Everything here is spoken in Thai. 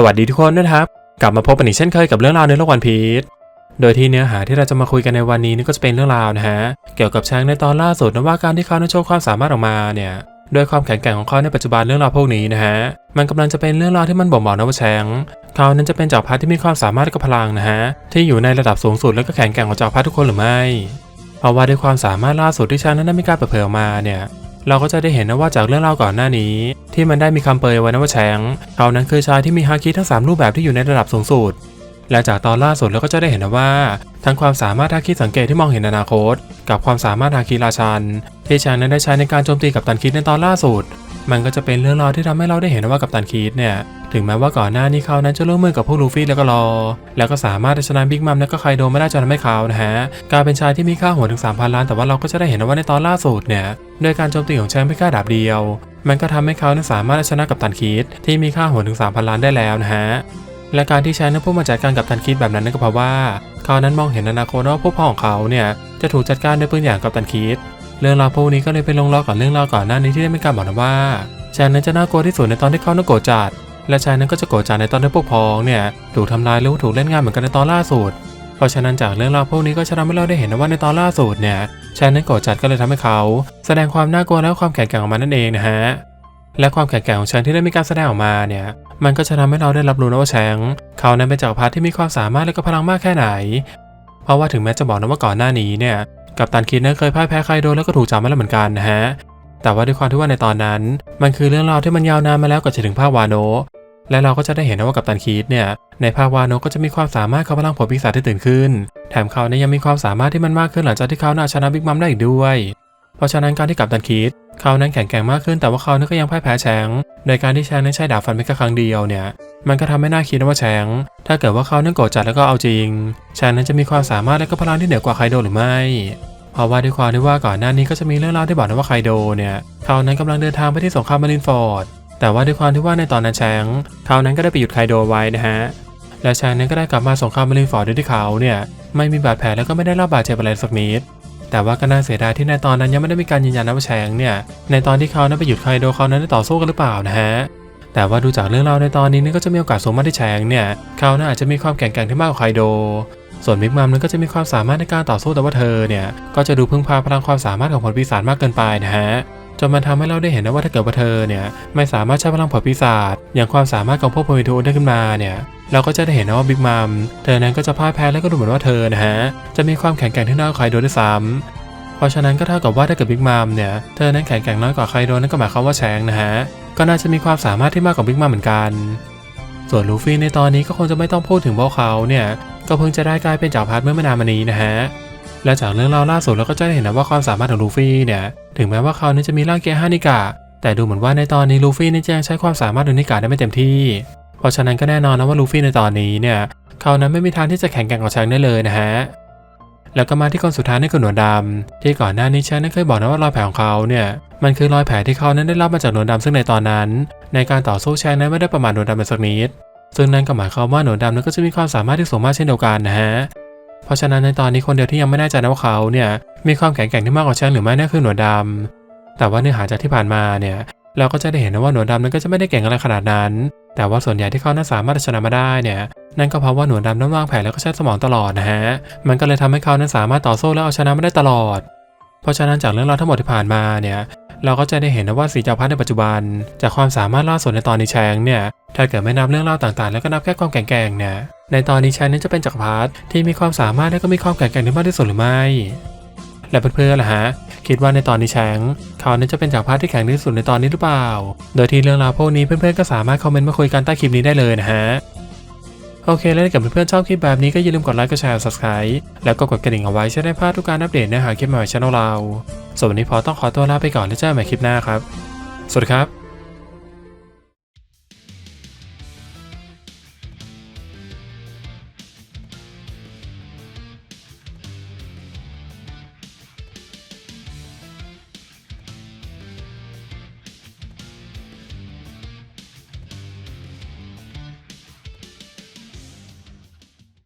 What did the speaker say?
สวัสดีทุกคนนะครับ กลับมาพบกันอีกเช่นเคยกับเรื่องราวในโลกวันพีชโดยที่เนื้อหาที่เราจะมาคุยกันในวันนี้นี่ก็จะเป็นเรื่องราวนะฮะ เกี่ยวกับช้างในตอนล่าสุดนะว่าการที่เขานั้โชว์ความสามารถออกมาเนี่ยด้วยความแข็งแกร่งของเขาในปัจจุบันเรื่องราวพวกนี้นะฮะ มันกำลังจะเป็นเรื่องราวที่มันบ่งบอกนะว่าช้างเขานั้นจะเป็นเจักรพรรดิที่มีความสามารถและพลังนะฮะที่อยู่ในระดับสูงสุดและก็แข็งแกร่งของจักรพรรดิทุกคนหรือไม่เพราะว่าด้วยความสามารถล่าสุดที่ช้างนั้นได้มีการเปิดเผยออกมาเนี่ย เราก็จะได้เห็นนะว่าจากเรื่องราวก่อนหน้านี้ ที่มันได้มีคำเปยไว้นะว่าแฉงเขานั้นคือชายที่มีฮาคิทั้ง 3 รูปแบบที่อยู่ในระดับสูงสุดและจากตอนล่าสุดเราก็จะได้เห็นนะว่า ทั้งความสามารถฮาคิสังเกตที่มองเห็นอนาคต กับความสามารถฮาคิราชัน ที่แชงนั้นได้ใช้ในการโจมตีกับตันคิดในตอนล่าสุด มันก็จะเป็นเรื่องราวที่ทำให้เราได้เห็นนะว่ากับตันคิดเนี่ย ถึงแม้ว่าก่อนหน้านี้เขานั้นจะร่วมมือกับพวกลูฟี่แล้วก็รอ แล้วก็สามารถเอาชนะบิ๊กมัมและก็ไคโดไม่ได้จนทำให้เขานะฮะกลายเป็นชายที่มีค่าหัวถึง 3,000 ล้าน แต่ว่าเราก็จะได้เห็นว่าในตอนล่าสุดเนี่ยโดยการโจมตีของแชมป์เพียงแค่ดาบเดียว มันก็ทำให้เขานั้นสามารถเอาชนะกับตันคิดที่มีค่าหัวถึง 3,000 ล้านได้แล้วนะฮะและการที่แชมป์นั้นพูดมาจัดการกับตันคิดแบบนั้นนั่นก็เพราะว่าเขานั้นมองเห็นอนาคตว่าพวกพ่อของเขาเนี่ยจะถูกจัดการด้วยปืนอย่างกับตันคิดเรื่องราวพวกนี้ก็เลยไปลงล้อกับเรื่องราวก่อนหน้านี้ที่ได้มีการบอกนะว่าแชมป์นั้นจะน่ากลัวที่สุดในตอนที่เขานั้นโกรธจัด และชายนั้นก็จะโกรธจัดในตอนที่พวกพ้องเนี่ยถูกทำลายหรือถูกเล่นงานเหมือนกันในตอนล่าสุด เพราะฉะนั้นจากเรื่องราวพวกนี้ก็จะทำให้เราได้เห็นนะว่าในตอนล่าสุดเนี่ยชายนั้นโกรธจัดก็เลยทำให้เขา แสดงความน่ากลัวและความแข็งแกร่งออกมานั่นเองนะฮะและความแข็งแกร่งของชางที่ได้มีการแสดงออกมาเนี่ย มันก็จะทำให้เราได้รับรู้นะว่าแชงเขานั้นเป็นเจักรพรรดิที่มีความสามารถและก็พลังมากแค่ไหน เพราะว่าถึงแม้จะบอกนะว่าก่อนหน้านี้เนี่ย กับตันคิดนั้นเคยพ่ายแพ้ใครโดนแล้วก็ถูกจับมาแล้วเหมือนกันนะฮะ แต่ว่าด้วยความที่ว่าในตอนนั้น มันคือเรื่องราวที่มันยาวนานมาแล้วกว่าจะถึงภาควาโน และเราก็จะได้เห็นนะว่ากับตันคิดเนี่ยในภาวานะก็จะมีความสามารถเขาพลังผลปีศาจที่ตื่นขึ้น แถมเขาเนี่ยยังมีความสามารถที่มันมากขึ้นหลังจากที่เขาน่าชนะบิ๊กมัมได้อีกด้วย เพราะฉะนั้นการที่กับตันคิดเขานั้นแข็งแกร่งมากขึ้นแต่ว่าเขานั้นก็ยังพ่ายแพ้แชงโดยการที่แชงนั้นใช้ดาบฟันไปแค่ครั้งเดียวเนี่ยมันก็ทำให้น่าคิดนะว่าแชงถ้าเกิดว่าเขานั้นโกรธจัดแล้วก็เอาจริงแชงนั้นจะมีความสามารถและก็พลังที่เหนือกว่าไคโดหรือไม่เพราะว่าด้วยความที่ว่าก่อนหน้านี้ก็จะมีเรื่องเล่าที่บอกนะว่าไคโดเนี่ยเขานั้นกำลังเดินทางไปที่สงครามมารินฟอร์ด แต่ว่าด้วยความที่ว่าในตอนนั้นแชงเขานั้นก็ได้ไปหยุดไคโดไว้นะฮะและแชงนั้นก็ได้กลับมาสงครามมารินฟอร์ดโดยที่เขาเนี่ยไม่มีบาดแผลแล้วก็ไม่ได้รับบาดเจ็บอะไรสักนิดแต่ว่าก็น่าเสียดายที่ในตอนนั้นยังไม่ได้มีการยืนยันนะว่าแชงเนี่ยในตอนที่เขานั้นไปหยุดไคโดเขานั้นได้ต่อสู้กันหรือเปล่านะฮะแต่ว่าดูจากเรื่องราวในตอนนี้นี่ก็จะมีโอกาสสูงมากที่แชงเนี่ยเขาน่าอาจจะมีความแข็งแกร่งที่มากกว่าไคโด ส่วนบิ๊กมัมนั้นก็จะมีความสามารถในการต่อสู้แต่ว่าเธอเนี่ยก็จะดูพึ่งพาพลังความสามารถของผลปีศาจมากเกินไปนะฮะ จนมันทำให้เราได้เห็นนะว่าถ้าเกิดว่าเธอเนี่ยไม่สามารถใช้พลังผลปีศาจอย่างความสามารถของพวกโพมิทูได้ขึ้นมาเนี่ยเราก็จะได้เห็นนะว่าบิ๊กมัมเธอนั้นก็จะพ่ายแพ้แล้วก็ดูเหมือนว่าเธอนะฮะจะมีความแข็งแกร่งที่น้อยกว่าไคโดด้วยซ้ำเพราะฉะนั้นก็เท่ากับว่าถ้าเกิดบิ๊กมัมเนี่ยเธอนั้นแข็งแกร่งน้อยกว่าไครโดนนั่นก็หมายความว่าแชงนะฮะก็น่าจะมีความสามารถที่มากกว่าบิ๊กมัมเหมือนกัน ส่วนลูฟี่ในตอนนี้ก็คงจะไม่ต้องพูดถึงพวกเขาเนี่ยก็เพิ่งจะได้กลายเป็นจักรพรรดิเมื่อไม่นานมานี้นะฮะ และจากเรื่องเล่าล่าสุดเราก็จะเห็นนะว่าความสามารถของลูฟี่เนี่ยถึงแม้ว่าเขานั้นจะมีร่างเกียร์ห้านิกะแต่ดูเหมือนว่าในตอนนี้ลูฟี่นี่จะยังใช้ความสามารถของนิกะได้ไม่เต็มที่ เพราะฉะนั้นก็แน่นอนนะว่าลูฟี่ในตอนนี้เนี่ยเขานั้นไม่มีทางที่จะแข่งแกร่งกับแชงได้เลยนะฮะแล้วก็มาที่คนสุดท้ายนั่นคือหนวดดำที่ก่อนหน้านี้แชงนั้นเคยบอกนะว่ารอยแผลของเขาเนี่ยมันคือรอยแผลที่เขานั้นได้รับมาจากหนวดดำซึ่งในตอนนั้น ในการต่อสู้แชงนั้นไม่ได้ประมาทหนวดดำเป็นสักนิดซึ่งนั่นก็หมายความว่าหนวดดำนั้นก็จะมีความสามารถที่สูงมากเช่นเดียวกันนะฮะ เพราะฉะนั้นในตอนนี้คนเดียวที่ยังไม่แน่ใจนะว่าเขาเนี่ยมีความแข็งแกร่งที่มากกว่าแชงหรือไม่นั่นคือหนวดดำแต่ว่าเนื้อหาจากที่ผ่านมาเนี่ยเราก็จะได้เห็นนะว่าหนวดดำนั้นก็จะไม่ได้เก่งอะไรขนาดนั้น แต่ว่าส่วนใหญ่ที่เขานั้นสามารถเอาชนะมาได้เนี่ย นั่นก็เพราะว่าหนวดดำนั้นวางแผนแล้วก็ใช้สมองตลอดนะฮะ มันก็เลยทำให้เขานั้นสามารถต่อสู้และเอาชนะมาได้ตลอด เพราะฉะนั้นจากเรื่องราวทั้งหมดที่ผ่านมาเนี่ย เราก็จะได้เห็นนะว่าสีจักรพรรดิในปัจจุบัน จากความสามารถล่าสุดในตอนนี้แชงเนี่ยถ้าเกิดไม่นับเรื่องเล่าต่างๆ แล้วก็นับแค่ความแข็งแกร่งเนี่ยในตอนนี้แชงนั้นจะเป็นจักรพรรดิที่มีความสามารถและก็มีความแข็งแกร่งที่มากที่สุดหรือไม่ และเพื่อนๆล่ะฮะคิดว่าในตอนนี้แชงเขานั้นจะเป็นจักรพรรดิที่แข็งที่สุดในตอนนี้หรือเปล่า โดยที่เรื่องราวพวกนี้เพื่อนๆก็สามารถคอมเมนต์มาคุยกันใต้คลิปนี้ได้เลยนะฮะ โอเค แล้วถ้าเกิดเพื่อนๆชอบคลิปแบบนี้ก็อย่าลืมกดไลค์กดแชร์ subscribe แล้วก็กดกระดิ่งเอาไว้จะได้พลาดทุกการอัปเดตเนื้อหาคลิปใหม่ๆช่องเราส่วนวันนี้พอต้องขอตัวลาไปก่อนแล้วเจอกันใหม่คลิปหน้าครับ สวัสดีครับ